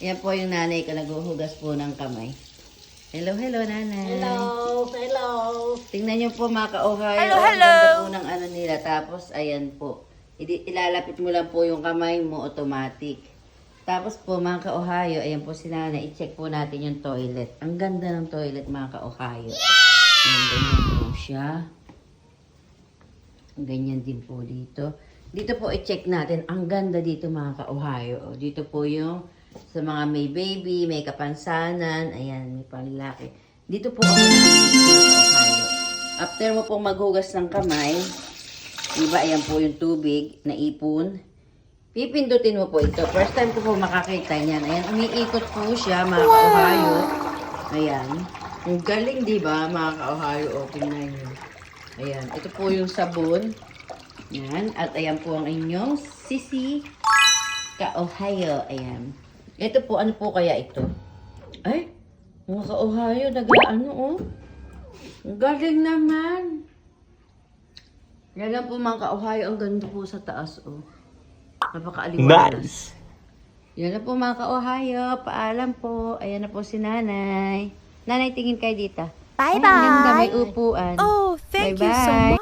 Yan po yung nanay ko naghuhugas po ng kamay. Hello, hello, nanay. Hello, hello. Tingnan niyo po mga ka-Ohio. Hello, Ang hello. ganda po ng ano nila. Tapos, ayan po. Ilalapit mo lang po yung kamay mo automatic. Tapos po mga ka-Ohio, ayan po si nanay. I-check po natin yung toilet. Ang ganda ng toilet mga ka-Ohio. Ayan, ganyan po siya. Ganyan din po dito. Dito po i-check natin. Ang ganda dito mga ka-Ohio. O, Dito po yung sa mga may baby, may kapansanan. Ayan, may panlalaki. Dito po ako ka-Ohio. After mo pong maghugas ng kamay, diba, ayan po yung tubig na ipon. Pipindutin mo po ito. First time ko po makakita niyan. Ayan, umiikot po siya, mga ka-Ohio. Ayan. Ang galing, di ba, mga ka-Ohio? O, tingnan nyo. Ayan. Ito po yung sabon. Ayan. At ayan po ang inyong sisi ka-Ohio. Ayan. Ito po, ano po kaya ito? Ay, mga ka-Ohio, nag-ano, oh. Ang galing naman. Yan lang po mga ka-Ohio, ang ganda po sa taas, oh. Napakaaliwalas. Yan na po mga ka-Ohio. Paalam po. Ayan na po si nanay. Nanay, tingin kayo dito. Bye Ay, bye. may upuan. Oh, thank you so Bye-bye.